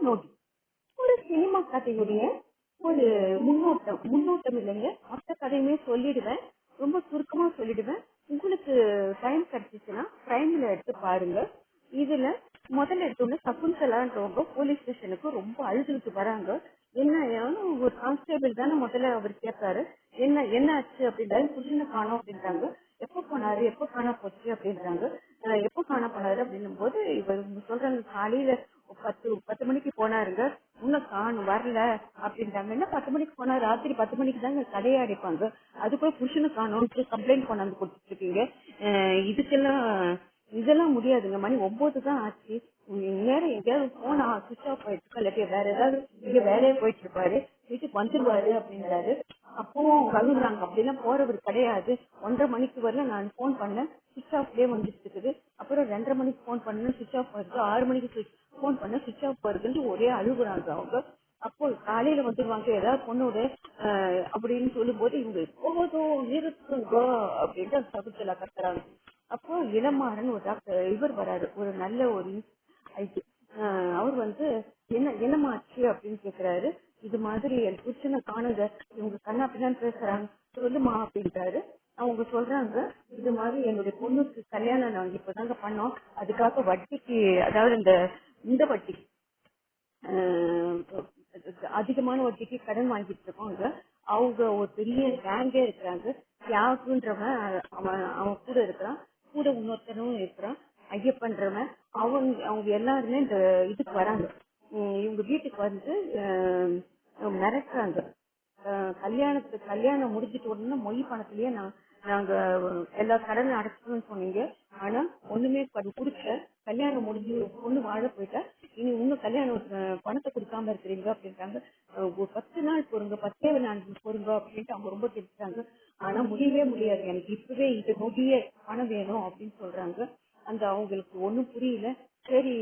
Naughty ஒரு cinema கதையுடைய ஒரு முன்னோட்டம் முன்னோட்டம் இல்லைங்க. மொத்த கதையுமே சொல்லிடுவேன். ரொம்ப சுருக்கமா சொல்லிடுவேன். உங்களுக்கு டைம் கிடைச்சிச்சுன்னா பிரைம்ல எடுத்து பாருங்க. இதுல முதல்ல எடுத்தோன்னு சகுந்தலான்றவங்க போலீஸ் ஸ்டேஷனுக்கு ரொம்ப அழுதுகிட்டு வராங்க. என்ன ஒரு கான்ஸ்டேபிள் தானே முதல்ல அவர் கேட்பாரு. என்ன என்ன ஆச்சு அப்படின்றாரு புருஷனை காணோம் அப்படின்றாங்க. எப்போ போனாரு எப்போ காண போச்சு அப்படின்றாங்க. எப்ப எப்போ போனாரு அப்படின்னும் போது இவர் சொல்றாங்க காலையில பத்து பத்து மணிக்கு போனாருங்க. இன்னும் காணும் வரல. அப்படின்றாங்க. என்ன பத்து மணிக்கு போனா ராத்திரி பத்து மணிக்கு தாங்க கடையை அடைப்பாங்க. அதுக்குள்ள புருஷனு காணும்னு கம்ப்ளைண்ட் கொண்டாந்து கொடுத்துட்டு இருக்கீங்க இதுக்கெல்லாம் இதெல்லாம் முடியாதுங்க. மணி ஒன்பது தான் ஆச்சு. நேரம் எங்கேயாவது போனா சுவிச் ஆஃப் ஆயிடுச்சு இல்லாட்டி வேற ஏதாவது இங்க வேலையே போயிட்டு இருப்பாரு வீட்டுக்கு வந்துருவாரு அப்படின்றாரு. அப்பவும் கழுவுறாங்க அப்படிலாம் போறவர் கிடையாது. ஒன்றரை மணிக்கு வரல நான் போன் பண்ணேன். சுவிச் ஆஃப்லயே வந்துட்டு இருக்குது அப்புறம் ரெண்டரை மணிக்கு போன் பண்ணேன். சுவிச் ஆஃப் வருது ஆறு மணிக்கு போன் பண்ண சுவிச் ஆஃப் வருதுன்னு ஒரே அழுகுறாங்க அவங்க. அப்போ காலையில வந்துருவாங்க ஏதாவது பொண்ணோட அப்படின்னு சொல்லும் போது இவங்க போதும் நிறுத்துங்க அப்படின்ட்டு சகுத்துல கத்துறாங்க. அப்போ இளமாறன் ஒரு டாக்டர் இவர் வராரு. ஒரு நல்ல ஒரு ஐடி அவர் வந்து என்ன என்னமாச்சு அப்படின்னு கேக்குறாரு. இது மாதிரி என் புருஷனை காணுங்க. இவங்க கண்ணா பின்னான்னு பேசுறாங்க. சொல்லுமா அப்படின்றாரு அவங்க சொல்றாங்க இது மாதிரி என்னுடைய பொண்ணுக்கு கல்யாணம் நாங்க இப்பதாங்க பண்ணோம். அதுக்காக வட்டிக்கு அதாவது இந்த இந்த வட்டி ஆஹ் அதிகமான வட்டிக்கு கடன் வாங்கிட்டு இருக்காங்க அவங்க ஒரு பெரிய கேங்கே இருக்கிறாங்க. தியாகுன்றவன் அவன் அவன் கூட இருக்கிறான். கூட இன்னொருத்தனும் இருக்கிறான். ஐயப்பன்றவன். அவங்க அவங்க எல்லாருமே இந்த இதுக்கு வராங்க. இவங்க வீட்டுக்கு வந்து ஆஹ் மிரட்டுறாங்க. ஆஹ் கல்யாணத்துக்கு கல்யாணம் முடிஞ்சிட்டு உடனே மொய் பணத்திலேயே நான் நாங்க எல்லா கடனும் அடைச்சிட்டோம்னு சொன்னீங்க. ஆனா ஒண்ணுமே பண்ணி கொடுக்கல. கல்யாணம் முடிஞ்சு பொண்ணு வாழ போயிட்டா இனி இன்னும் கல்யாணம் பணத்தை கொடுக்காம இருக்கிறீங்க அப்படின்றாங்க. ஒரு பத்து நாள் பொறுங்க பத்தே நாள் பொறுங்க அப்படின்ட்டு அவங்க ரொம்ப தெரிஞ்சாங்க ஆனா முடியவே முடியாது. எனக்கு இப்பவே இந்த நொடியே பணம் வேணும் அப்படின்னு சொல்றாங்க. அந்த அவங்களுக்கு ஒண்ணும் புரியல. சரி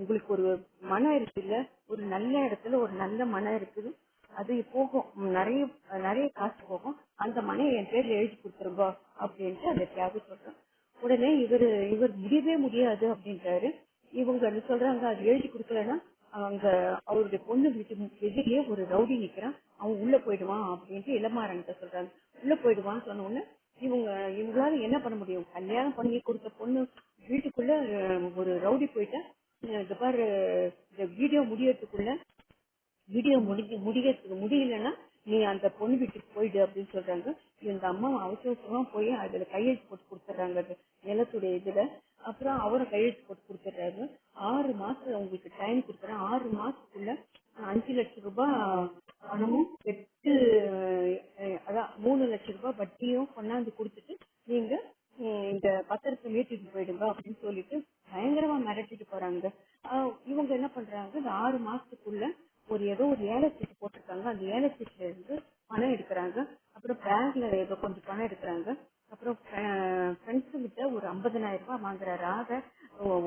உங்களுக்கு ஒரு மனம் இருக்குல்ல. ஒரு நல்ல இடத்துல ஒரு நல்ல மனம் இருக்குது. அது போகும். நிறைய நிறைய காசு போகும். அந்த மனையை என் பேர்ல எழுதி கொடுத்துருங்க அப்படின்ட்டு அந்த தியாகு சொல்றேன் உடனே இவர் இவர் முடியவே முடியாது அப்படின்றாரு இவங்க என்ன சொல்றாங்க அது எழுதி கொடுக்கலன்னா அவங்க அவருடைய பொண்ணு வீட்டு எதிரியே ஒரு ரவுடி நிக்கிறான். அவன் உள்ள போயிடுவான் அப்படின்ட்டு இளமாறன்கிட்ட சொல்றாங்க. உள்ள போயிடுவான்னு சொன்ன உடனே இவங்க இவங்களால என்ன பண்ண முடியும்? கல்யாணம் பண்ணி கொடுத்த பொண்ணு வீட்டுக்குள்ள ஒரு ரவுடி போயிட்டா இந்த பாரு இந்த வீடியோ முடியறதுக்குள்ள வீடியோ முடிஞ்சு முடியறதுக்கு முடியலன்னா நீ அந்த பொண்ணு வீட்டுக்கு போயிடு அப்படின்னு சொல்றாங்க. இந்த அம்மா அவசர அவசரமா போய் அதுல கையெழுத்து போட்டு கொடுத்துட்றாங்க அது நிலத்துடைய இதுல. அப்புறம் அவரும் கையெழுத்து போட்டு கொடுத்துட்றாரு. ஆறு மாசம் உங்களுக்கு டைம் கொடுக்குறேன். ஆறு மாசத்துக்குள்ள அஞ்சு லட்சம் ரூபாய் பணமும் எட்டு அதான் மூணு லட்சம் ரூபாய் வட்டியும் கொண்டாந்து கொடுத்துட்டு நீங்க இந்த பத்திரத்தை மீட்டுட்டு போயிடுங்க அப்படின்னு சொல்லிட்டு பயங்கரமா மிரட்டிட்டு போறாங்க. ஆஹ் இவங்க என்ன பண்றாங்க? இந்த ஆறு மாசத்துக்குள்ள ஒரு ஏதோ ஒரு ஏழை சீட்டு போட்டிருக்காங்க. அந்த ஏழை சீட்டுல இருந்து பணம் எடுக்கிறாங்க. அப்புறம் பேங்க்ல ஏதோ கொஞ்சம் பணம் எடுக்கிறாங்க. அப்புறம் ஃப்ரெண்ட்ஸ் கிட்ட ஒரு ஐம்பதனாயிரம் ரூபாய் வாங்குறாரு ஆக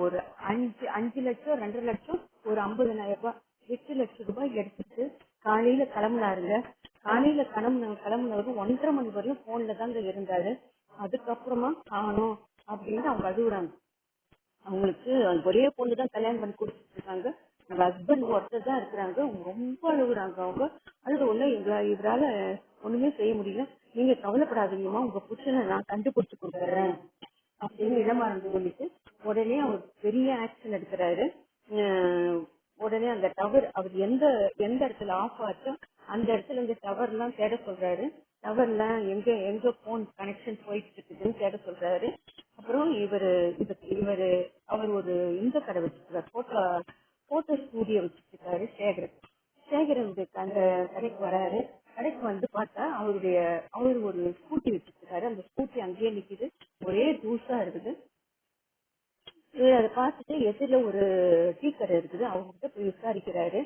ஒரு அஞ்சு அஞ்சு லட்சம் ரெண்டு லட்சம் ஒரு ஐம்பதனாயிரம் ரூபாய் எட்டு லட்சம் ரூபாய் எடுத்துட்டு காலையில கிளம்புனாருங்க. காலையில கிளம்புன கிளம்புனவரும் ஒன்றரை மணி வரையும் போன்ல தாங்க இருந்தாரு. அதுக்கப்புறமா காணும் அப்படின்னு அவங்க அழுகுறாங்க அவங்களுக்கு ஒரே பொண்ணு தான் கல்யாணம் பண்ணி கொடுத்துட்டு எங்க ஹஸ்பண்ட் ஒருத்தர் தான் இருக்கிறாங்க. ரொம்ப அழுகுறாங்க அவங்க. அழுத உள்ள இவர இவரால ஒண்ணுமே செய்ய முடியல. நீங்க கவலைப்படாதீங்கம்மா. உங்க புருஷனை நான் கண்டுபிடிச்சு கொடுத்துறேன். அப்படின்னு இடமாறந்து சொல்லிட்டு உடனே அவர் பெரிய ஆக்ஷன் எடுக்கிறாரு. உடனே அந்த டவர் அவர் எந்த எந்த இடத்துல ஆஃப் ஆச்சோ அந்த இடத்துல இந்த டவர் எல்லாம் தேட சொல்றாரு. டவர்ல எங்க எங்க போன் கனெக்ஷன் போயிட்டு இருக்குதுன்னு தேட சொல்றாரு. அப்புறம் இவர் இவர் இவரு அவர் ஒரு இந்த கடை வச்சிருக்கிறார் போட்டோ போட்டோ ஸ்டூடியோ வச்சிருக்காரு சேகரன். சேகரன் அந்த கடைக்கு வராரு. கடைக்கு வந்து பார்த்தா அவருடைய அவர் ஒரு ஸ்கூட்டி வச்சிருக்காரு. அந்த ஸ்கூட்டி அங்கேயே நிக்குது. ஒரே தூசா இருக்குது. இவர் அதை பார்த்துட்டு எதிரில ஒரு டீ கடை இருக்குது. அவங்க கிட்ட போய் விசாரிக்கிறாரு.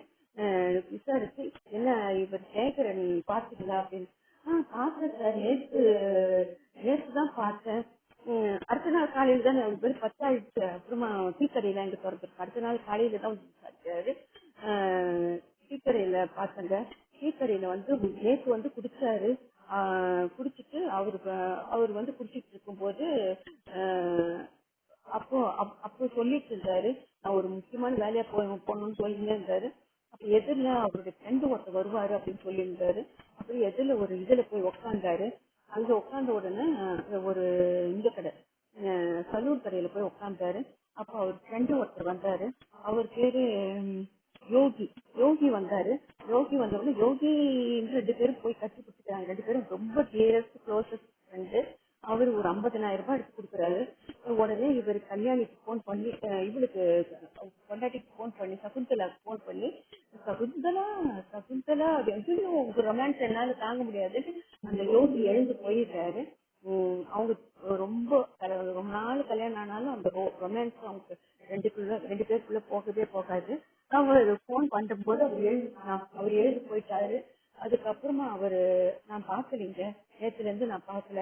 விசாரிச்சு என்ன இவர் சேகரன் பார்த்தீங்களா அப்படின்னு. ஆஹ் பார்த்தேன் சார். நேற்று நேற்று தான் பார்த்தேன். அடுத்த நாள் காலையில தான் இவர் பத்தாயிடுச்சு அப்புறமா டீ எங்க திறந்துருக்கு அடுத்த நாள் காலையில தான் விசாரிச்சாரு ஆஹ் டீ கடையில பார்த்தங்க. வந்து நேற்று வந்து குடிச்சாரு. ஆஹ் குடிச்சிட்டு அவருக்கு அவர் வந்து குடிச்சிட்டு இருக்கும்போது ஆஹ் அப்போ அப்- அப்போ சொல்லிட்டு இருந்தாரு. நான் ஒரு முக்கியமான வேலையா போய் போகணும்னு சொல்லிட்டு இருந்தாரு அப்ப எதிரில அவருடைய ஃப்ரெண்டு ஒருத்தர் வருவாரு அப்படின்னு சொல்லியிருந்தாரு. அப்புறம் எதிரில ஒரு இதுல போய் உக்காந்தாரு. அங்க உட்கார்ந்த உடனே அஹ், ஒரு இந்த கடை சலூன் கடையில போய் உட்கார்ந்தாரு அப்ப அவர் ஃப்ரெண்டு ஒருத்தர் வந்தாரு. அவர் பேரு யோகி. யோகி வந்தாரு. யோகி வந்த உடனே யோகி ரெண்டு பேரும் போய் கட்டி பிடிச்சிட்டாங்க ரெண்டு பேரும் ரொம்ப டியரஸ்ட் க்ளோசஸ்ட் ஃப்ரெண்டு அவர் ஒரு 50000 ரூபாய் எடுத்து கொடுக்குறாரு. உடனே இவர் கல்யாணிக்கு ஃபோன் பண்ணி அஹ், இவளுக்கு பொண்டாட்டிக்கு ஃபோன் பண்ணி சகுந்தலாக்கு ஃபோன் பண்ணி சகுந்தலா சகுந்தலா ஐயோ உங்க ரொமான்ஸ் என்னால தாங்க முடியாது அந்த யோகி எழுந்து போயிடுறாரு. உம் அவங்க ரொம்ப ரொம்ப நாள் கல்யாணம் ஆனாலும் அந்த ரொமான்ஸ் அவங்க ரெண்டுக்குள்ள ரெண்டு பேருக்குள்ள போகவே போகாது. அவர் போன் பண்ணும்போது அவர் எழுந்து அவர் எழுந்து போயிட்டாரு. அதுக்கப்புறமா அவரு நான் பார்க்கலீங்க. நேத்துல இருந்து நான் பார்க்கல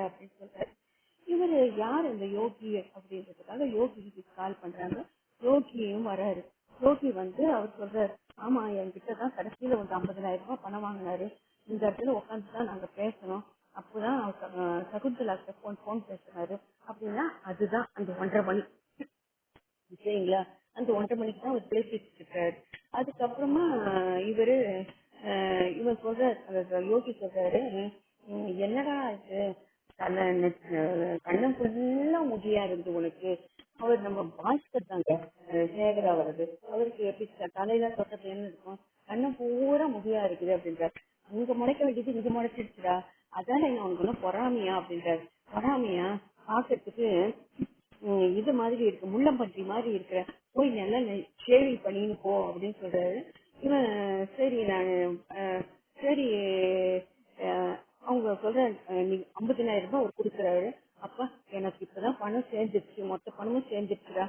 யார் இந்த யோகி அப்படின்றதுக்காக யோகி கால் பண்றாங்க? யோகியும் வராரு யோகி வந்து அவர் சொல்றாரு ஆமா என்கிட்ட தான் கடைசியில ஒரு 50000 ரூபாய் பணம் வாங்கினாரு இந்த இடத்துல உட்காந்து தான் நாங்க பேசணும் அப்பதான் அவர் சகுந்தலாக்கு போன் போன் பேசுறாரு அப்படின்னா அதுதான் அந்த ஒன்றரை மணி சரிங்களா அந்த ஒன்றரை மணிக்கு தான் அவர் பேசிட்டு இருக்காரு அதுக்கப்புறமா ஆஹ், இவரு ஆஹ், இவர் சொல்றாரு அந்த யோகி சொல்றாரு "உம், என்னடா இது தலை நெத்- ஆஹ், கண்ணம் ஃபுல்லா முடியா இருந்து உனக்கு அவர் நம்ம பாஸ்கர் தாங்க ஆஹ், சேகரா வர்றது அவருக்கு எப்படி த- தலையில தொட்டது என்ன இருக்கும் கண்ணம் பூரா முடியா இருக்குது அப்படின்றாரு. அங்க முளைக்க வேண்டியது இங்க முளைச்சிருச்சுடா. அதானே என்ன உனக்கு ஒன்றும் பொறாமையா அப்படின்றாரு. பொறாமையா? பாக்குறதுக்கு இது மாதிரி இருக்கு. முள்ளம்பன்றி மாதிரி இருக்கிற. போய் நல்லா ஷேவிங் பண்ணின்னு போ அப்படின்னு சொல்றாரு. இவன் சரி நான் சரி அஹ், அவங்க சொல்ற அஹ், நீ ஐம்பதினாயிரம் ரூபாய் அவர் கொடுக்குறாரு. அப்பா எனக்கு இப்பதான் பணம் சேர்ந்துருச்சு. மொத்த பணமும் சேர்ந்துருச்சுடா.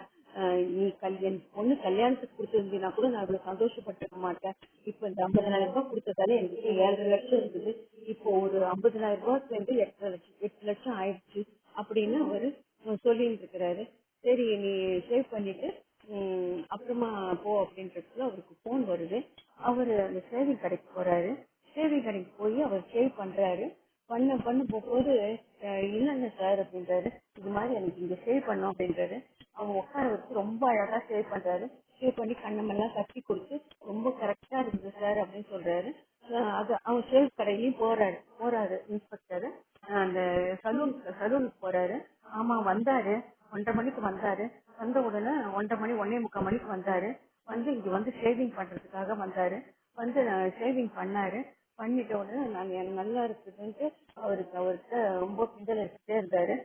நீ கல்யாணம் பொண்ணு கல்யாணத்துக்கு கொடுத்துருந்தீங்கன்னா கூட நான் இவ்வளவு சந்தோஷப்பட்டிருக்க மாட்டேன். இப்ப இந்த ஐம்பதனாயிரம் ரூபாய் கொடுத்ததால எனக்கு ஏழரை லட்சம் இருக்குது இப்போ ஒரு ஐம்பதனாயிரம் ரூபாய் சேர்ந்து எட்டரை லட்சம் எட்டு லட்சம் ஆயிடுச்சு அப்படின்னு அவரு சொல்லிட்டு இருக்கிறாரு சரி நீ சேவ் பண்ணிட்டு உம், அப்புறமா போ அப்படின்றதுல அவருக்கு போன் வருது. அவரு அந்த சேவிங் கடைக்கு போறாரு. சேவிங் கடைக்கு போய் அவர் சேவ் பண்றாரு. பண்ண பண்ண போகும்போது இல்லைங்க சார் அப்படின்றாரு. இது மாதிரி எனக்கு இங்க சேவ் பண்ணோம் அப்படின்றாரு. அவங்க உட்கார வச்சு ரொம்ப அழகா சேவ் பண்றாரு. சேவ் பண்ணி கண்ணமெல்லாம் கட்டி கொடுத்து ரொம்ப கரெக்டா இருந்தது சார் அப்படின்னு சொல்றாரு. அது அவன் சேவ் கடையிலயும் போறாரு. போறாரு இன்ஸ்பெக்டர் அந்த சலூன் சலூனுக்கு போறாரு. ஆமா வந்தாரு. ஒன்றரை மணிக்கு வந்தாரு. வந்த உடனே ஒன்றரை மணி ஒன்னே முக்கால் மணிக்கு வந்தாரு. வந்து இங்க வந்து ஷேவிங் பண்றதுக்காக வந்தாரு. வந்து ஷேவிங் பண்ணாரு. பண்ணிட்ட உடனே நான் எனக்கு நல்லா இருக்குதுன்ட்டு அவருக்கு அவர்கிட்ட ரொம்ப பிந்தல் எடுத்துட்டே இருந்தாரு.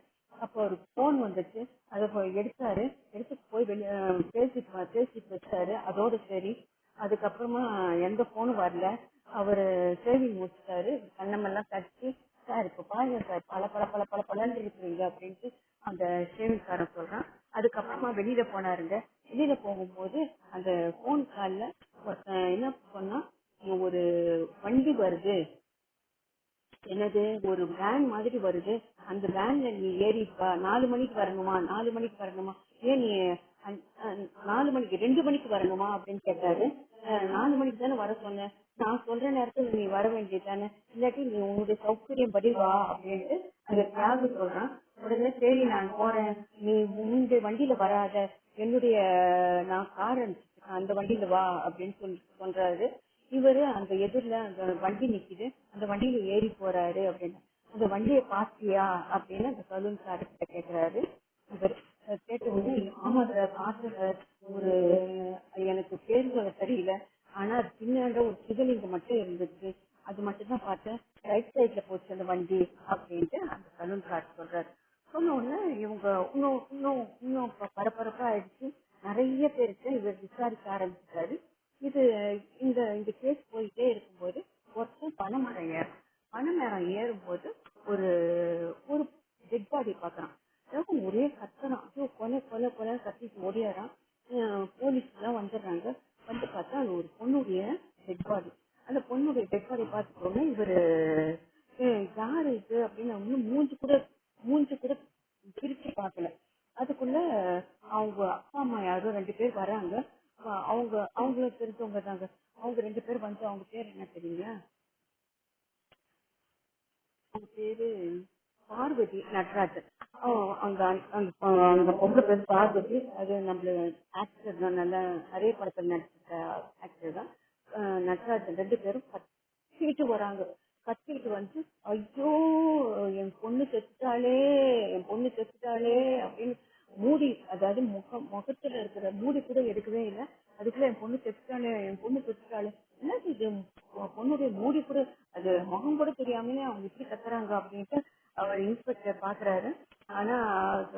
அப்போ ஒரு ஃபோன் வந்துச்சு. அதை போய் எடுத்தாரு. எடுத்து போய் வெளியே பேசிட்டு பேசிட்டு வச்சாரு. அதோட சரி. அதுக்கப்புறமா எந்த ஃபோனும் வரல. அவரு சேவிங் முடிச்சிட்டாரு. கண்ணமெல்லாம் கட்டி சார் இப்ப பாருங்க சார். பல பல பல பல பலன்னு இருக்கிறீங்க அப்படின்ட்டு அந்த சேவிங்காரன் சொல்றான். அதுக்கப்புறமா வெளியில போனாருங்க. வெளியில போகும்போது அந்த போன் கால்ல ஒருத்தன் என்ன சொன்னா ஒரு வண்டி வருது. என்னது? ஒரு வேன் மாதிரி வருது. அந்த வேன்ல நீ ஏறிப்பா நாலு மணிக்கு வரணுமா? நாலு மணிக்கு வரணுமா? ஏன் நீ அந்- நாலு மணிக்கு ரெண்டு மணிக்கு வரணுமா? அப்படின்னு கேட்டாரு. நாலு மணிக்கு தானே வர சொன்னேன் நான் சொல்ற நேரத்துல நீ வர வேண்டியது தானே இல்லாட்டி நீ உன்னுடைய சௌகரியம் படி வா அப்படின்ட்டு அந்த தியாகு சொல்றான். உடனே சரி நான் போறேன். நீ இந்த வண்டியில வராத. என்னுடைய நான் கார் அந்த வண்டியில வா அப்படின்னு சொல்லி சொல்றாரு. இவரு அந்த எதிர்ல அந்த வண்டி நிக்குது. அந்த வண்டியில ஏறி போறாரு அப்படின்னு இந்த வண்டியை பாத்தியா அப்படின்னு அந்த சலூன் கார்கிட்ட கேக்குறாரு. இவர் கேட்ட உடனே ஆமா சார். ஒரு எனக்கு பேர் சொல்ல தெரியல ஆனா பின்னாண்ட ஒரு சிவலிங்கம் மட்டும் இருந்துச்சு. அது மட்டும் தான் பார்த்தேன். ரைட் சைட்ல போச்சு அந்த வண்டி அப்படின்ட்டு அந்த சலூன் கார்டு சொல்றாரு. சொன்ன உடனே இவங்க இன்னும் இன்னும் இன்னும் பரபரப்பா ஆயிடுச்சு. நிறைய பேருக்கு இவர் விசாரிக்க ஆரம்பிச்சிட்டாரு. இது இந்த இந்த கேஸ் போயிட்டே இருக்கும்போது ஒருத்தன் பனைமரம் ஏறும் பனைமரம் ஏறும்போது ஒரு ஒரு டெட் பாடி பார்க்குறான். அதாவது ஒரே கத்தனம் ஐயோ கொலை கொலை கொலை கத்திட்டு ஓடியாரான் போலீஸ்லாம் வந்துடுறாங்க. வந்து பார்த்தா அது ஒரு பொண்ணுடைய டெட் பாடி அந்த பொண்ணுடைய டெட் பாடி பார்த்துக்கோங்க இவரு யார் இது அப்படின்னு இன்னும் மூஞ்சி கூட மூஞ்சி கூட பிரிச்சு பார்க்கல. அதுக்குள்ள அவங்க அப்பா அம்மா யாரோ ரெண்டு பேர் வராங்க. அவங்க அவங்களும் தெரிஞ்சவங்க தாங்க. அவங்க ரெண்டு பேர் வந்து அவங்க பேர் என்ன தெரியுங்களா? அவங்க பேரு பார்வதி நடராஜன். ஓ, அந்த அந்த பொம்பளை பேர் பார்வதி. அது நம்மள ஆக்டர் தான் நல்லா நிறைய படத்தில் நடிச்சிருக்க ஆக்டர் தான். அஹ் நடராஜன் ரெண்டு பேரும் கத்திக்கிட்டு வராங்க. கத்திக்கிட்டு வந்து ஐயோ என் பொண்ணு செத்துட்டாளே என் பொண்ணு செத்துட்டாளே அப்படின்னு மூடி அதாவது முகம் முகத்துல இருக்கிற மூடி கூட எடுக்கவே இல்லை. அதுக்குள்ள என் பொண்ணு செத்துட்டாளே என் பொண்ணு செத்துட்டாளே. என்ன இது? உன் பொண்ணுடைய மூடி கூட அது முகம் கூட தெரியாமலே அவங்க இப்படி கத்துறாங்க அப்படின்ட்டு அவர் இன்ஸ்பெக்டர் பாக்குறாரு. ஆனா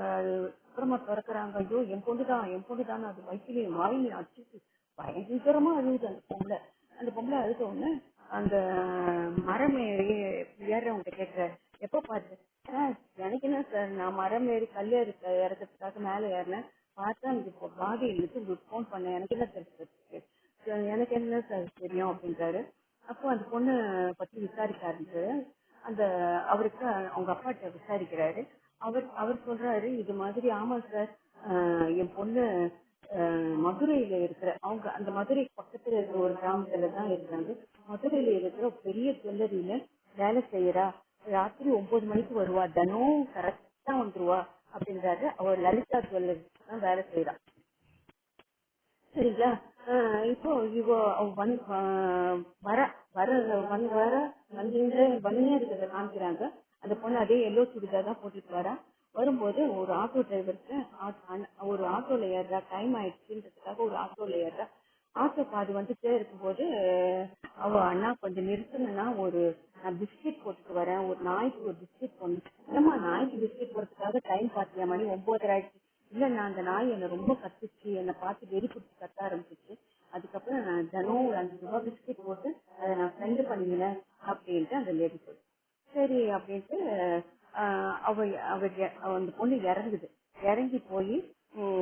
அது அப்புறமா திறக்கிறாங்க. ஐயோ என் பொண்ணு தான் என் பொண்ணு தான் அது வயிற்றுலையும் வாயிலையும் அடிச்சு பயங்கரமா அழுகுது அந்த பொம்பளை. அந்த பொம்பளை அழுத உடனே அந்த மரம் ஏறி ஏறவங்க கேட்கிறாரு எப்ப பாரு? சார் எனக்கு என்ன சார் நான் மரம் ஏறி கல் ஏறி இறக்கிறதுக்காக மேல ஏறினேன். பார்த்தா எனக்கு இப்போ பாடி இருக்கு உங்களுக்கு ஃபோன் பண்ணேன். எனக்கு என்ன எனக்கு என்ன சார் தெரியும் அப்படின்றாரு. அப்போ அந்த பொண்ணு பத்தி விசாரிக்க அந்த அவருக்கு அவங்க அப்பாட்ட விசாரிக்கிறாரு. அவர் அவர் சொல்றாரு இது மாதிரி ஆமா சார் ஆஹ் என் பொண்ணு ஆஹ் மதுரையில இருக்கிற அவங்க அந்த மதுரை பக்கத்துல இருக்கிற ஒரு கிராமத்துல தான் இருக்கிறாங்க. மதுரையில இருக்கிற பெரிய ஜுவல்லரியில வேலை செய்யறா. ராத்திரி ஒன்பது மணிக்கு வருவா. தினம் கரெக்டா வந்துருவா அப்படின்றாரு. அவர் லலிதா ஜுவல்லரி தான் வேலை செய்யறா. சரிங்களா? இப்போ இவ அவ வர வர வந்து வர வந்து வந்து இருக்கிறத காமிக்கிறாங்க. அந்த பொண்ணு அதே எல்லோ சுடிதார் தான் போட்டுட்டு வரா. வரும்போது ஒரு ஆட்டோ டிரைவருக்கு ஒரு ஆட்டோல ஏறுறா. டைம் ஆயிடுச்சுன்றதுக்காக ஒரு ஆட்டோல ஏறுறா. ஆட்டோ பாதி வந்துட்டே இருக்கும்போது அவ அண்ணா கொஞ்சம் நிறுத்தணும்னா ஒரு நான் பிஸ்கெட் போட்டுட்டு வரேன். ஒரு நாய்க்கு ஒரு பிஸ்கெட் போடணும். இல்லம்மா நாய்க்கு பிஸ்கெட் போடுறதுக்காக டைம் பாத்தியா மணி? ஒன்பதரை ஆயிடுச்சு. இல்ல நான் அந்த நாய் என்ன ரொம்ப கத்துச்சு. என்னை பார்த்து வெறி பிடிச்சி கத்த ஆரம்பிச்சிச்சு. அதுக்கப்புறம் நான் தினம் ஒரு அஞ்சு ரூபாய் பிஸ்கெட் போட்டு அதை நான் ஃப்ரெண்டு பண்ணினேன் அப்படின்ட்டு அந்த லேடி சொல்லு சரி அப்படின்ட்டு ஆஹ் அவ அவ அவ அந்த பொண்ணு இறங்குது. இறங்கி போய்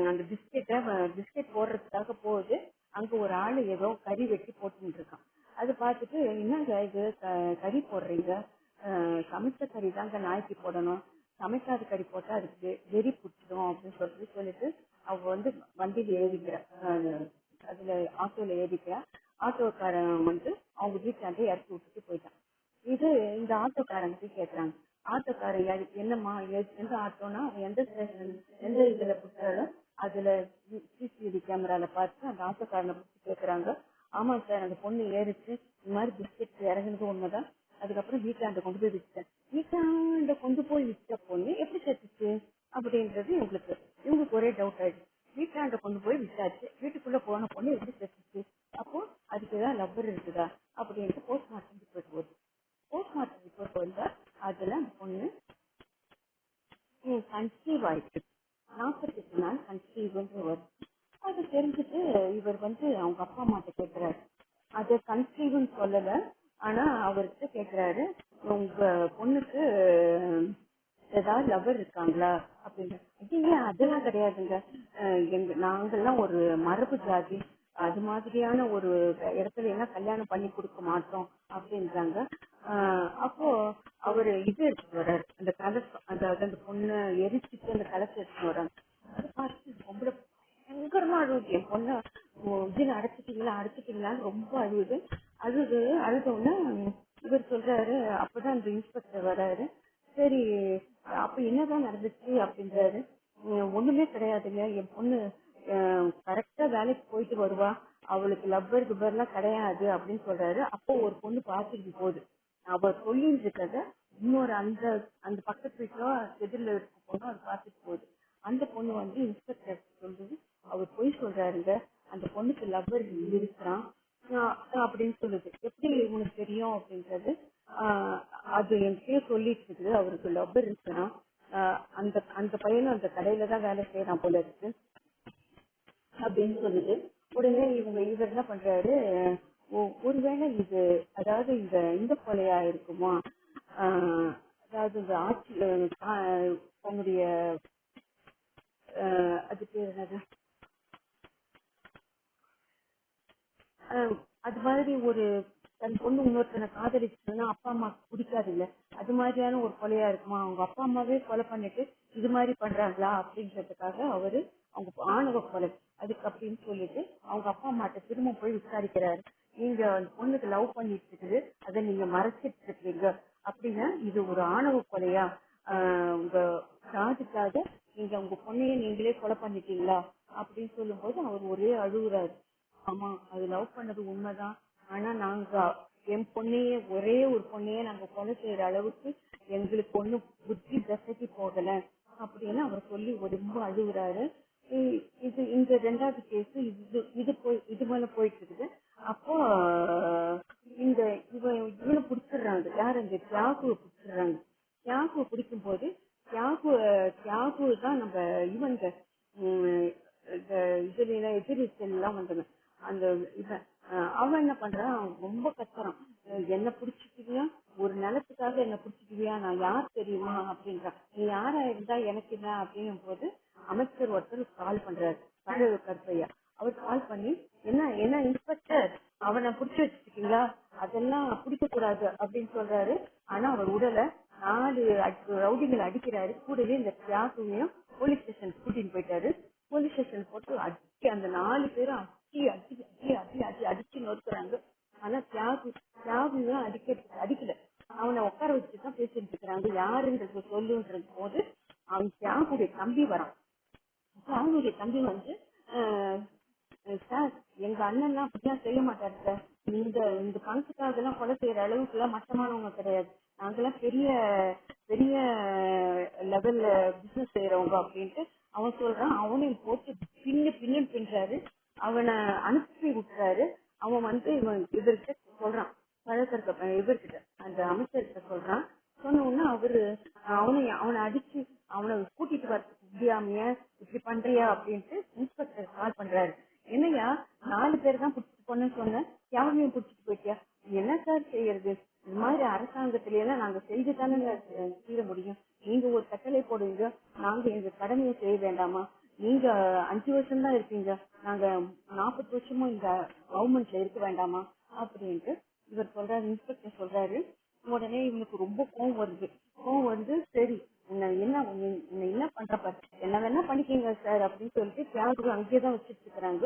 அந்த பிஸ்கெட்டை பிஸ்கெட் போடுறதுக்காக போகுது. அங்க ஒரு ஆளு ஏதோ கறி வெட்டி போட்டுட்டு இருக்கான் அது பார்த்துட்டு என்னங்க இது? க- கறி போடுறீங்க? ஆஹ் சமைச்ச கறி தாங்க நாய்க்கு போடணும். சமைக்காத கறி போட்டா அதுக்கு வெறி பிடிச்சிடும் அப்படின்னு சொல்லிட்டு சொல்லிட்டு அவ வந்து வண்டியில ஏறிக்கிறா. அதுல ஆட்டோல ஏறிக்கிறா. ஆட்டோக்காரன் வந்து அவங்க வீட்டாண்டே இறக்கி விட்டுட்டு போயிட்டான். இது இந்த ஆட்டோக்காரங்க போய் கேக்குறாங்க. ஆட்டோக்காரன் என்னம்மா எந்த ஆட்டோனா எந்த ஸ்டேஷன் எந்த இதுல பிடிச்சாலும் அதுல சிசிடிவி கேமரால பார்த்து அந்த ஆட்டோக்காரனை பிடிச்சி கேக்குறாங்க. ஆமா சார் அந்த பொண்ணு ஏறிச்சு இந்த மாதிரி பிஸ்கெட் இறங்குனது உண்மைதான் அதுக்கப்புறம் வீட்டாண்ட கொண்டு போய் விட்டேன் வீட்டாண்ட கொண்டு போய் விட்ட பொண்ணு எப்படி செத்துச்சு அப்படின்றது இவங்களுக்கு இவங்களுக்கு ஒரே டவுட் ஆயிடுச்சு வீட்டாண்ட கொண்டு போய் விட்டாச்சு வீட்டுக்குள்ள போன பொண்ணு எப்படி செத்துச்சு அப்போ அதுக்கு ஏதாவது லவ்வர் இருக்குதா அப்படின்ட்டு போஸ்ட்மார்ட்டம் ரிப்போர்ட் வருது போஸ்ட்மார்ட்டம் ரிப்போர்ட் வந்தா அதுல அந்த பொண்ணு கன்சீவ் ஆயிடுச்சு நாற்பத்தி எட்டு நாள் கன்சீவ்ன்ற வருது அது தெரிஞ்சுட்டு இவர் வந்து அவங்க அப்பா அம்மாட்ட கேக்குறாரு அது கன்சீவ்னு சொல்லல ஆனா அவர்கிட்ட கேக்குறாரு உங்க பொண்ணுக்கு ஏதாவது லவர் இருக்காங்களா அப்படின்னு. ஐயா அதெல்லாம் கிடையாதுங்க. எங்க நாங்கெல்லாம் ஒரு மரபு ஜாதி. அது மாதிரியான ஒரு இடத்துல எல்லாம் கல்யாணம் பண்ணி கொடுக்க மாட்டோம் அப்படின்றாங்க. ஆஹ் அப்போ அவரு இது எடுத்து வர்றாரு. அந்த கலசம் அதாவது அந்த பொண்ணு எரிச்சிட்டு அந்த கலசம் எடுத்து வர்றாங்க. அதை பார்த்து ரொம்ப பயங்கரமா அழுகுது என் பொண்ணு இதுல அடைச்சிட்டீங்களா? அடைச்சிட்டீங்களான்னு ரொம்ப அழுகுது அழுது அழுத உடனே இவர் சொல்றாரு அப்பதான் அந்த இன்ஸ்பெக்டர் வர்றாரு. சரி அப்ப என்னதான் நடந்துச்சு அப்படின்றாரு. "உம், ஒண்ணுமே கிடையாதுங்க. என் பொண்ணு கரெக்டா வேலைக்கு போயிட்டு வருவா. அவளுக்கு லப்பர் கிப்பர் எல்லாம் கிடையாது அப்படின்னு சொல்றாரு. அப்போ ஒரு பொண்ணு பாத்துக்கு போகுது. அவ சொல்லிட்டு இருக்கிறத இன்னொரு அந்த அந்த பக்கத்து வீட்டுல எதிரில இருக்க பொண்ணு அது பார்த்துட்டு போகுது. அந்த பொண்ணு வந்து இன்ஸ்பெக்டர் சொல்றது அவர் போய் சொல்றாருங்க. அந்த பொண்ணுக்கு லவ்வர் இருக்கிறான். ஆஹ் அப்படின்னு சொல்லுது. எப்படி உனக்கு தெரியும் அப்படின்றது ஆஹ் அது என்கிட்ட சொல்லிட்டு லவ்வர் இருந்துச்சுன்னா அந்த அந்த பையனும் அந்த கடையில தான் வேலை செய்யறான் போல இருக்கு. அப்படின்னு சொல்லுது உடனே இவங்க இவர் என்ன பண்றாரு ஒருவேளை இது அதாவது இந்த இந்த கொலையா இருக்குமா? ஆஹ் அதாவது இந்த ஆட்சி அஹ் ஆஹ் அது பேர் என்னது? ஆஹ் அது மாதிரி ஒரு தன் பொண்ணு இன்னொருத்தனை காதலிச்சுன்னா அப்பா அம்மாக்கு பிடிக்காதுல்ல. அது மாதிரியான ஒரு கொலையா இருக்குமா? அவங்க அப்பா அம்மாவே கொலை பண்ணிட்டு இது மாதிரி பண்றாங்களா? அப்படின்றதுக்காக அவரு அவங்க ஆணவ கொலை. அதுக்கு அப்படின்னு சொல்லிட்டு அவங்க அப்பா அம்மாட்ட திரும்ப போய் விசாரிக்கிறாரு. நீங்க அந்த பொண்ணுக்கு லவ் பண்ணிட்டு இருக்குது அதை நீங்க மறைச்சிட்டு இருக்கீங்க அப்படின்னா இது ஒரு ஆணவ கொலையா? உங்க காதுக்காக நீங்க உங்க பொண்ணைய நீங்களே கொலை பண்ணிட்டீங்களா? அப்படின்னு சொல்லும் போது அவர் ஒரே அழுகுறாரு. ஆமா அது லவ் பண்ணது உண்மைதான். ஆனா நாங்க என் பொண்ணையே ஒரே ஒரு பொண்ணையே நாங்க கொலை செய்யற அளவுக்கு எங்களுக்கு ஒண்ணு புத்தி தசைக்கு போகல. அப்படின்னு அவர் சொல்லி ரொம்ப அழுகுறாரு. இ- இது இந்த ரெண்டாவது கேஸ் இது இது போய் இது மேல போயிட்டு இருக்குது. அப்போ இந்த இவன் இவனை பிடிச்சிடுறாங்க. யார் அந்த தியாகுவை பிடிச்சிடுறாங்க? தியாகுவை பிடிக்கும் போது தியாகு தியாகு தான் நம்ம இவங்க உம், இந்த இதுல எதிர்த்து எல்லாம் வந்தவன் அந்த இவன் அஹ் அவன் என்ன பண்றான்? ரொம்ப கத்துறான் அஹ் என்ன பிடிச்சிட்டியா ஒரு நிலத்துக்காக என்ன பிடிச்சிக்கிறியா நான் யார் தெரியுமா? அப்படின்றான் நீ யாரா இருந்தா எனக்கு என்ன? அப்படின்னும் போது அமைச்சர் ஒருத்தர் கால் பண்றாரு. கழக கருப்பையா. அவர் கால் பண்ணி என்ன என்ன இன்ஸ்பெக்டர் அவனை பிடிச்சி வச்சிருக்கீங்களா அதெல்லாம் பிடிக்க கூடாது அப்படின்னு சொல்றாரு ஆனா அவர் உடல நாலு அடி- ரவுடிகளை அடிக்கிறாரு கூடவே இந்த தியாகுவையும் போலீஸ் ஸ்டேஷன் கூட்டிட்டு போயிட்டாரு போலீஸ் ஸ்டேஷன் போட்டு அடிச்சு அந்த நாலு பேரும் அடி அடி அடி அடி அடி அடிச்சு நொறுக்குறாங்க ஆனா தியாகு தியாகுலாம் அடிக்க அடிக்கல அவனை உட்கார வச்சுட்டு தான் பேசிட்டு இருக்கிறாங்க யாருன்றது சொல்லுன்றது போது அவன் தியாகுடைய தம்பி வரான் தியாகுடைய தம்பி வந்து ஆஹ், சார் எங்க அண்ணன்லாம் அப்படிலாம் செய்ய மாட்டாரு சார் இந்த இந்த பணத்துக்காக எல்லாம் கொலை செய்யற அளவுக்கு எல்லாம் மட்டமானவங்க கிடையாது நாங்கெல்லாம் பெரிய பெரிய லெவல்ல பிசினஸ் செய்யறவங்க அப்படின்ட்டு அவன் சொல்றான். அவனையும் போட்டு பின்னு பின்னு பின்றாரு. அவனை அனுப்பி விட்டுறாரு. அவன் வந்து இவன் இவர்கிட்ட சொல்றான். பழக்கருக்க இவர்கிட்ட அந்த அமைச்சர்கிட்ட சொல்றான். சொன்ன உடனே அவரு அவனை அவனை அடிச்சு அவனை கூட்டிட்டு வர முடியாமைய இப்படி பண்றியா அப்படின்ட்டு இன்ஸ்பெக்டர் கால் பண்றாரு. என்னையா நாலு பேர் தான் பிடிச்சிட்டு போனேன்னு சொன்னேன் யாரையும் பிடிச்சிட்டு போயிட்டியா? என்ன சார் செய்யறது? இந்த மாதிரி அரசாங்கத்தில எல்லாம் நாங்க செஞ்சு தானே செய்ய முடியும். நீங்க ஒரு கட்டளை போடுவீங்க நாங்க எங்க கடமையை செய்ய வேண்டாமா? நீங்க அஞ்சு வருஷம் தான் இருக்கீங்க நாங்க நாற்பது வருஷமும் இந்த கவர்மெண்ட்ல இருக்க வேண்டாமா? அப்படின்ட்டு இவர் சொல்றாரு இன்ஸ்பெக்டர் சொல்றாரு. உடனே இவனுக்கு ரொம்ப கோவம் வருது. கோவம் வந்து சரி உன்னை என்ன என்ன பண்ற என்ன என்ன வேணா பண்ணிக்கீங்க சார் அப்படின்னு சொல்லிட்டு கேமரா அங்கேயே தான் வச்சிட்டு இருக்கிறாங்க.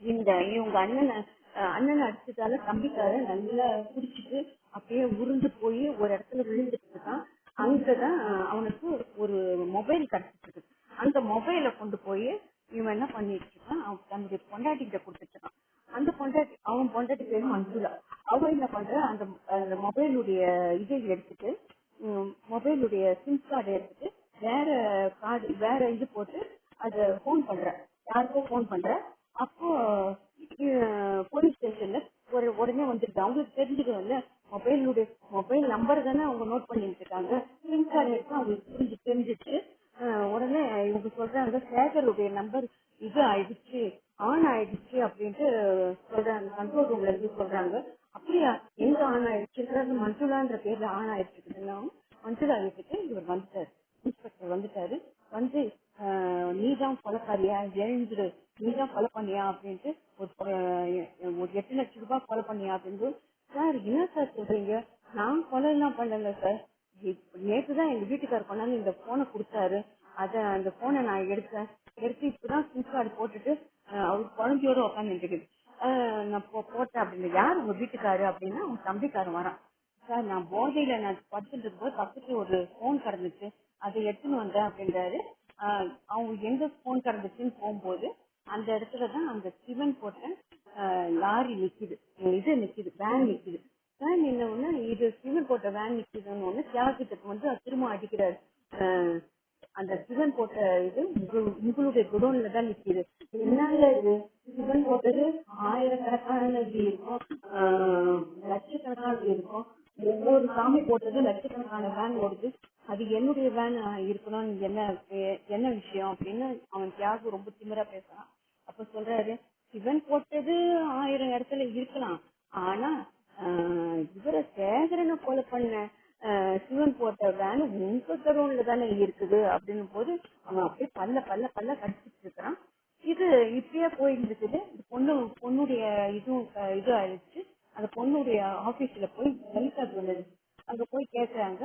இந்த இவங்க அண்ணனை அஹ் அண்ணனை அடிச்சதால தம்பிக்கார நல்லா குடிச்சிட்டு அப்படியே உருண்டு போய் ஒரு இடத்துல விழுந்துட்டு இருக்கான். அங்கதான் அஹ், அவனுக்கு ஒரு மொபைல் கிடைச்சிட்டு அந்த மொபைலை கொண்டு போய் இவன் என்ன பண்ணிட்டு இருக்கான்? அவன் தன்னுடைய பொண்டாட்டிகிட்ட கொடுத்துட்டு இருக்கான். அந்த பொண்டாட்டி அவன் பொண்டாட்டி பேரு மஞ்சுளா. அவன் என்ன பண்ற அந்த அந்த மொபைலுடைய இதை எடுத்துட்டு மொபைலுடைய சிம் கார்டு எடுத்துட்டு வேற கார்டு வேற இது போட்டு அத போன் பண்ற யாருக்கோ போன் பண்ற அப்போ போலீஸ் ஸ்டேஷன்ல ஒரு உடனே வந்துருக்கு அவங்களுக்கு தெரிஞ்சுக்கணும்ல மொபைலுடைய மொபைல் நம்பர் தானே அவங்க நோட் பண்ணிட்டு இருக்காங்க சிம் கார்டு எடுத்து அவங்களுக்கு புரிஞ்சு தெரிஞ்சிச்சு. உடனே இவங்க சொல்றாங்க சேகருடைய நம்பர் இது ஆயிடுச்சு ஆன் ஆயிடுச்சு அப்படின்ட்டு சொல்றாங்க. கண்ட்ரோல் ரூம்ல இருந்து சொல்றாங்க. அப்படியா எங்க ஆன் ஆயிடுச்சுன்றது மஞ்சுளான்ற பேர்ல ஆன் ஆயிடுச்சுன்னா மஞ்சுளா வீட்டுக்கு இவர் வந்துட்டாரு. இன்ஸ்பெக்டர் வந்துட்டாரு. வந்து ஆஹ், நீதான் கொலைக்காரியா எழுந்துரு நீதான் கொலை பண்ணியா அப்படின்ட்டு ஒரு ஆஹ், ஒரு எட்டு லட்சம் ரூபாய் கொலை பண்ணியா அப்படின்னு சார் என்ன சார் சொல்றீங்க? நான் கொலை எல்லாம் பண்ணல சார். நேற்று தான் எங்க வீட்டுக்காரர் கொண்டாந்து இந்த போனை கொடுத்தாரு. அத அந்த போனை நான் எடுத்தேன். எடுத்து இப்பதான் சிம் கார்டு போட்டுட்டு அவர் குழந்தையோட உட்காந்துட்டு இருக்குது நான் போ- போட்டேன் அப்படின்னு. யார் உங்க வீட்டுக்காரு? அப்படின்னா உங்க தம்பிக்காரன் வரான். சார் நான் போதையில நான் படுத்துட்டு இருக்கும்போது பக்கத்துல ஒரு போன் கிடந்துச்சு. அதை எடுத்துன்னு வந்தேன் அப்படின்றாரு. ஆஹ் அவங்க எங்க போன் கிடந்துச்சுன்னு போகும்போது அந்த இடத்துல தான் அந்த சிவன் போட்ட ஆஹ் லாரி நிக்குது. இது நிக்குது வேன் நிக்குது. வேன் என்ன ஒண்ணு இது சிவன் போட்ட வேன் நிக்குதுன்னு ஒண்ணு தியாகத்துக்கு வந்து திரும்ப அடிக்கிறாரு. ஆஹ் அந்த சிவன் போட்ட இது உங்களுடைய குடோன்ல தான் நிக்குது. என்னங்க இது? சிவன் போட்டது ஆயிரக்கணக்கானது இருக்கும். ஆஹ் லட்சக்கணக்கானது இருக்கும். ஒவ்வொரு சாமி போட்டது லட்சக்கணக்கான வேன் ஓடுது. அது என்னுடைய வேன் இருக்கணும். என்ன என்ன விஷயம் அப்படின்னு அவன் தியாகு ரொம்ப திமிரா பேசுறான். அப்ப சொல்றாரு சிவன் போட்டது ஆயிரம் இடத்துல இருக்கலாம். ஆனா ஆஹ் இவரை சேகரனை கொலை பண்ண ஆஹ் சிவன் போட்ட வேன் உங்க கருவன்ல தானே இருக்குது. அப்படின்னு போது அவன் அப்படியே பல்ல பல்ல பல்ல கடிச்சிட்டு இருக்கிறான். இது இப்படியே போயிருந்துச்சு இந்த பொண்ணு பொண்ணுடைய இதுவும் இது ஆயிடுச்சு. அந்த பொண்ணுடைய ஆபீஸ்ல போய் லலிதா வந்தது. அங்க போய் கேக்குறாங்க.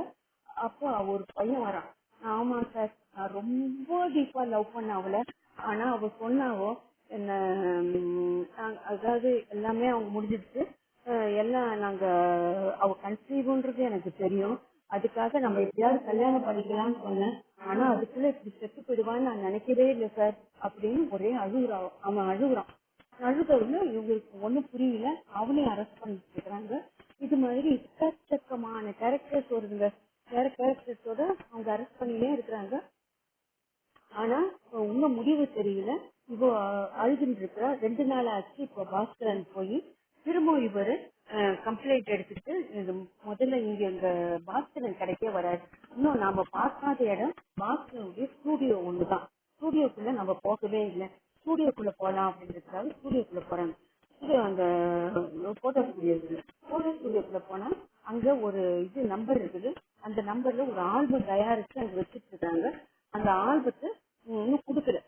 அப்போ ஒரு பையன் வரான் ஆமா சார். நான் ரொம்ப டீப்பா லவ் பண்ண அவளை. ஆனா அவ சொன்னாவோ என்ன ம், நாங்க- அதாவது எல்லாமே அவங்க முடிஞ்சிடுச்சு. அஹ், எல்லாம் நாங்க அவ கன்சீவ்ன்றது எனக்கு தெரியும். அதுக்காக நம்ம எப்படியாவது கல்யாணம் பண்ணிக்கலாம்னு சொன்னேன். ஆனா அதுக்குள்ள இப்படி செத்து போயிடுவான்னு நான் நினைக்கவே இல்லை சார். அப்படின்னு ஒரே அழுகுறான் அவன் அழுகுறான். அழுதவுடனே இவங்களுக்கு ஒண்ணும் புரியல. அவனையும் அரெஸ்ட் பண்ணிட்டு இருக்காங்க இது மாதிரி எக்கச்சக்கமான கேரக்டர்ஸ் வருதுங்க. வேற கேரக்டர்ஸோட அவங்க அரெஸ்ட் பண்ணினே இருக்கிறாங்க. ஆனா உங்க முடிவு தெரியல. இப்போ அழுதுன்னு இருக்கிறா. ரெண்டு நாள் ஆச்சு இப்போ பாஸ்கரன் போய். திரும்ப இவரு கம்ப்ளைண்ட் எடுத்துட்டு முதல்ல இங்க இந்த பாஸ்கரன் கிடைக்கே வராது இன்னும் நாம பார்க்காத இடம் பாஸ்கரனுடைய ஸ்டூடியோ ஒண்ணுதான். ஸ்டூடியோக்குள்ள நம்ம போகவே இல்லை. ஸ்டூடியோக்குள்ள போலாம் அப்படின்றதுக்காக ஸ்டூடியோக்குள்ள போறாங்க. அந்த போட்டோ ஸ்டூடியோ போட்டோ ஸ்டூடியோக்குள்ள போனா அங்க ஒரு இது நம்பர் இருக்குது. அந்த நம்பர்ல ஒரு ஆல்பம் தயாரிச்சு அங்க வச்சிட்டு இருக்காங்க அந்த ஆல்பத்தை இன்னும் கொடுக்கல.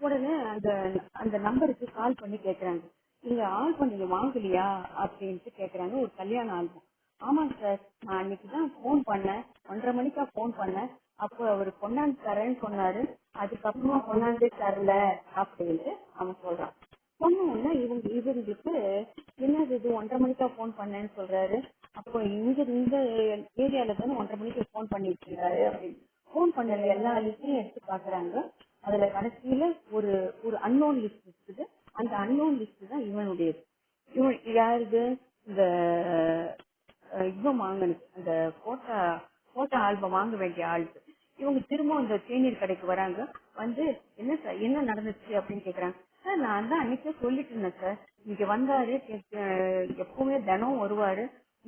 உடனே அந்த அந்த நம்பருக்கு கால் பண்ணி கேக்குறாங்க. நீங்க ஆல்பம் நீங்க வாங்கலையா? அப்படின்ட்டு கேக்குறாங்க. ஒரு கல்யாண ஆல்பம். ஆமாங்க சார் நான் அன்னைக்குதான் தான் பண்ணேன். ஒன்றரை மணிக்கா போன் பண்ணேன். அப்போ அவர் கொண்டாந்து தரேன்னு சொன்னாரு. அதுக்கப்புறமா கொண்டாந்து தரல அப்படின்ட்டு அவன் சொல்றான். சொன்ன உடனே இவங்க இவங்களுக்கு என்னது இது ஒன்றரை மணிக்கா போன் பண்ணேன்னு சொல்றாரு. அப்போ இங்க இந்த ஏரியால தானே ஒன்றரை மணிக்கு ஃபோன் பண்ணிட்டு இருக்காரு அப்படின்னு. ஃபோன் பண்ணல எல்லா லிஸ்டையும் எடுத்து பாக்குறாங்க அதுல கடைசியில ஒரு ஒரு அன்னோன் லிஸ்ட் இருக்குது. அந்த அன்னோன் லிஸ்ட் தான் இவனுடையது. இவன் யாருது? இந்த இவன் வாங்கணும் அந்த கோட்டா கோட்டா ஆல்பம் வாங்க வேண்டிய ஆளுக்கு இவங்க திரும்ப அந்த தேநீர் கடைக்கு வராங்க. வந்து என்ன சார் என்ன நடந்துச்சு? அப்படின்னு கேக்குறாங்க. சார் நான் தான் அன்னைக்கே சொல்லிட்டு இருந்தேன் சார் இங்க வந்தாரு அஹ், எப்பவுமே தினம் வருவாரு.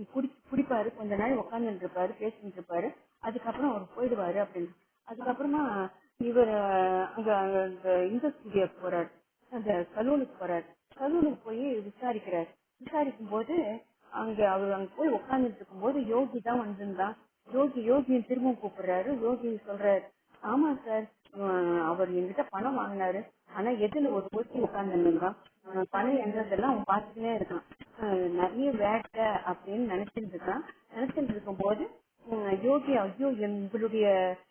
குடி குடிப்பாரு. கொஞ்ச நாள் உட்காந்துட்டு இருப்பாரு பேசிட்டு இருப்பாரு அதுக்கப்புறம் அவர் போயிடுவாரு அப்படின்னு. அதுக்கப்புறமா இவர் அங்க அங்க இந்த ஸ்டுடியோக்கு போறாரு. அந்த சலூனுக்கு போறாரு. சலூனுக்கு போய் விசாரிக்கிறார். விசாரிக்கும் போது அங்க அவர் அங்க போய் உட்கார்ந்துட்டு இருக்கும்போது யோகி தான் வந்திருந்தான் யோகி யோகியை திரும்ப கூப்பிடுறாரு. யோகி சொல்றாரு ஆமா சார் அவர் என்கிட்ட பணம் வாங்கினாரு. ஆனா எதுல ஒரு ஒட்டி உட்கார்ந்து இருந்தான் உட்கார்ந்துருந்தான் பணம் என்றதெல்லாம் அவன் பார்த்துட்டே இருக்கான். அஹ் நிறைய வேட்டை அப்படின்னு நினைச்சிட்டு இருக்கான். நினைச்சிட்டு இருக்கும் போது யோகி ஐயோ என் உங்களுடைய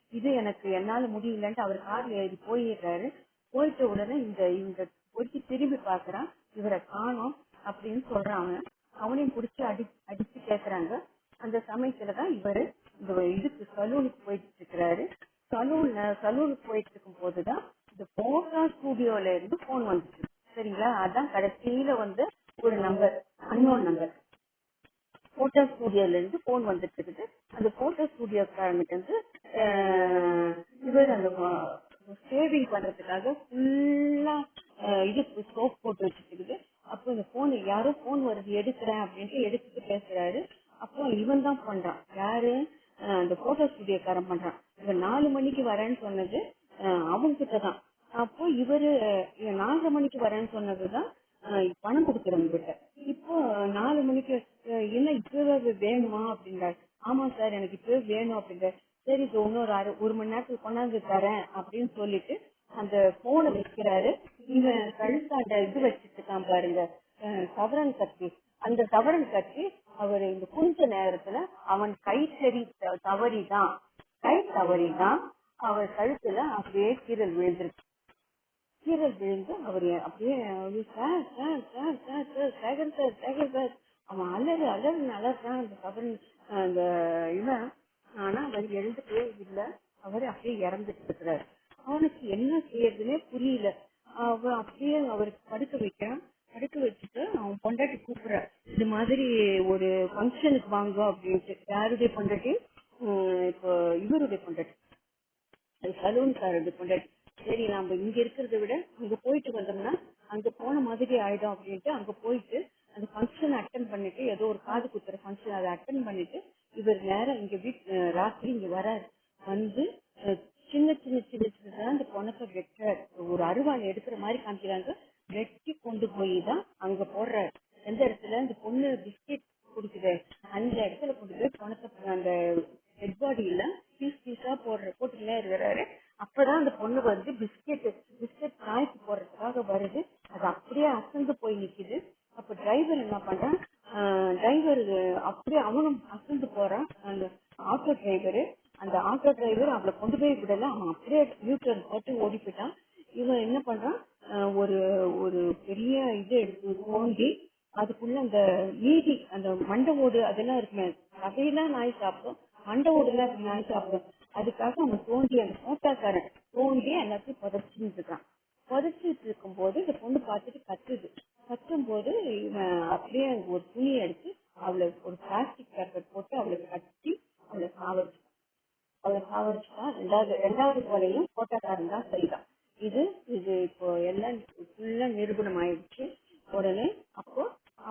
இது எனக்கு என்னால முடியலன்ட்டு அவர் கார்ல ஏறி போயிடுறாரு. போயிட்ட உடனே இந்த இந்த ஒருத்தி திரும்பி பாக்குறான் இவரை காணோம் அப்படின்னு சொல்றாங்க அவனையும் புடிச்சு அடி அடிச்சு கேக்குறாங்க. அந்த சமயத்துலதான் இவரு இந்த இதுக்கு சலூனுக்கு போயிட்டு இருக்கிறாரு. சலூன்ல சலூனுக்கு போயிட்டு இருக்கும் போதுதான் இந்த போகா ஸ்டூடியோல இருந்து போன் வந்துச்சு. சரிங்களா? அதான் கடைசியில வந்து ஒரு நம்பர் அன்னோன் நம்பர் போட்டோ ஸ்டூடியோல இருந்து போன் வந்துட்டு இருக்குது. அந்த போட்டோ ஸ்டுடியோக்காரங்கிட்ட இருந்து ஆஹ், இவர் அந்த சேவிங் பண்றதுக்காக ஃபுல்லா இது சோப் போட்டு வச்சிருக்குது. அப்போ இந்த போன் யாரோ போன் வருது எடுக்கிறேன் அப்படின்ட்டு எடுத்துட்டு பேசுறாரு. அப்போ இவன் தான் பண்றான். யாரு? அந்த போட்டோ ஸ்டுடியோக்காரன் பண்றான். இவன் நாலு மணிக்கு வரேன்னு சொன்னது அவங்க கிட்ட தான் அப்போ இவரு அஹ், நாலரை மணிக்கு வரேன்னு சொன்னதுதான் பணம் கொடுக்குறவங்க கிட்ட இப்போ நாலு மணிக்கு அஹ் என்ன இப்பவே வேணுமா அப்படின்றாரு. ஆமா சார் எனக்கு இப்பவே வேணும் அப்படின்றாரு. சரி இது இன்னொரு அரை ஒரு மணி நேரத்துக்கு கொண்டாந்து தரேன் அப்படின்னு சொல்லிட்டு அந்த போனை வைக்கிறாரு. இவன் கழுத்தாண்ட இது வச்சிட்டு இருக்கான் பாருங்க அஹ் சவரன் கத்தி. அந்த சவரன் கத்தி அவர் இந்த குஞ்ச நேரத்துல அவன் கை சரி தவறிதான். கை தவறிதான் அவர் கழுத்துல அப்படியே கீரல் விழுந்திருக்கு. கீழே விழுந்து அவர் அப்படியே அப்படியே sir sir sir sir sir Sekar sir Sekar sir. அவன் அலறு அலறு அலறான் அந்த கபன் அந்த இவன். ஆனா அவர் எழுந்துட்டே இல்லை. அவர் அப்படியே இறந்துட்டு இருக்கிறாரு. அவனுக்கு என்ன செய்யறதுன்னே புரியல. அவன் அப்படியே அவருக்கு படுக்க வைக்கிறான். படுக்க வச்சுட்டு அவன் பொண்டாட்டி கூப்பிடுற இது மாதிரி ஒரு ஃபங்க்ஷனுக்கு வாங்க அப்படின்ட்டு. யாருடைய பொண்டாட்டி? உம் இப்போ இவருடைய பொண்டாட்டி. அது சலூன்காரது கொண்டாடி சரி நாம இங்க இருக்கிறத விட அங்க போயிட்டு வந்தோம்னா அங்க போன மாதிரி ஆயிடும் அப்படின்ட்டு அங்க போயிட்டு அந்த ஃபங்க்ஷன் அட்டன் பண்ணிட்டு ஏதோ ஒரு காது குத்துற ஃபங்க்ஷன் அதை அட்டன் பண்ணிட்டு இவர் நேரம் இங்க வீட் அஹ் ராத்திரி இங்க வராரு. வந்து அஹ், சின்ன சின்ன சின்ன சின்னதா அந்த பொணத்தை வெட்டுறாரு. ஒரு அருவாள் எடுக்கிற மாதிரி காமிக்கிறாங்க. வெட்டி கொண்டு போய் தான் அங்க போடுறாரு. எந்த இடத்துல? இந்த பொண்ணு பிஸ்கெட் குடிக்குது அந்த இடத்துல கொண்டு போய் பொணத்தை அந்த டெட் பாடியில பீஸ் பீஸா போடுற போட்டுக்கிட்டே இருக்கிறாரு அப்பதான் அந்த பொண்ணு வந்து பிஸ்கெட் பிஸ்கெட் நாய்க்கு போடுறதுக்காக வருது. அது அப்படியே அசந்து போய் நிக்குது. அப்ப டிரைவர் என்ன பண்றான்? டிரைவர் அப்படியே அவனும் அசந்து போறான். அந்த ஆட்டோ டிரைவர் அந்த ஆட்டோ டிரைவர் அவளை கொண்டு போய் விடல. அவன் அப்படியே நியூட்ரல் போட்டு ஓடி போயிட்டான். இவன் என்ன பண்றான்? ஆஹ் ஒரு ஒரு பெரிய இது எடுத்து தோண்டி அதுக்குள்ள அந்த மீதி அந்த மண்டை ஓடு அதெல்லாம் இருக்குமே அதையெல்லாம் நாய் சாப்பிடும். மண்டை ஓடுலாம் நாய் சாப்பிடும். அதுக்காக அவன் தோண்டி அந்த மூட்டாக்காரன் தோண்டி எல்லாத்தையும் புதைச்சிட்டு இருக்கான். புதைச்சிட்டு இருக்கும் போது இந்த பொண்ணு பார்த்துட்டு கத்துது. கத்தும் போது இவன் அப்படியே ஒரு துணி எடுத்து அவளை ஒரு பிளாஸ்டிக் பேப்பர் போட்டு அவளை கட்டி அவளை சாவடிச்சு அவளை சாவடிச்சுட்டான். ரெண்டாவது ரெண்டாவது கொலையும் கோட்டாக்காரன் தான் செய்தான். இது இது இப்போ எல்லாம் ஃபுல்லா நிரூபணம் ஆயிடுச்சு உடனே அப்போ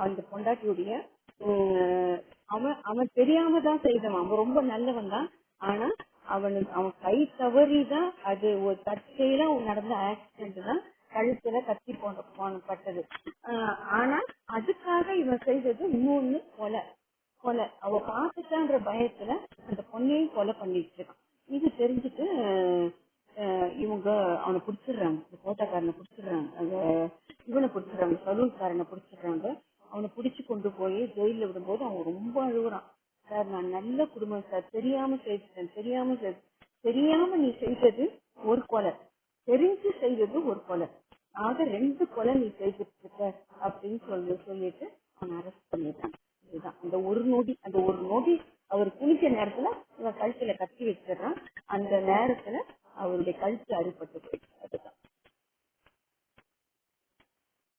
அந்த பொண்டாட்டியுடைய உம், அவன் அவன் தெரியாம தான் செய்தவன் அவன் ரொம்ப நல்லவன் தான். ஆனா அவனுக்கு அவன் கை தவறிதான் அது ஒரு தற்செயலா நடந்த ஆக்சிடென்ட் தான் கழுத்துல கத்தி போன போனப்பட்டது. ஆஹ் ஆனா அதுக்காக இவன் செய்தது இன்னொன்னு கொலை. கொலை. அவ பார்த்துட்டான்ற பயத்துல அந்த பொண்ணையும் கொலை பண்ணிட்டு இருக்கான் இது தெரிஞ்சுட்டு இவங்க அவனை பிடிச்சிடுறாங்க. இந்த கோட்டாக்காரனை பிடிச்சிடுறாங்க. அந்த இவனை பிடிச்சிடுறாங்க. சலூன்காரனை பிடிச்சிடுறாங்க. அவனை பிடிச்சு கொண்டு போய் ஜெயில விடும்போது அவன் ரொம்ப அழுகுறான். சார் நான் நல்ல குடும்பம் சார். தெரியாம செய்துட்டேன் தெரியாம தெரியாம நீ செய்தது ஒரு கொலை. தெரிஞ்சு செய்தது ஒரு கொலை. ஆக ரெண்டு கொலை நீ செய்துட்டு இருக்க அப்படின்னு சொல்லி சொல்லிட்டு அவன் அரெஸ்ட் பண்ணிட்டான். இதுதான். அந்த ஒரு நொடி அந்த ஒரு நொடி அவர் குளிக்க நேரத்துல இவன் கழுத்துல கத்தி வச்சிடறான். அந்த நேரத்துல அவருடைய கழுத்து அடிபட்டு போயிடுச்சு.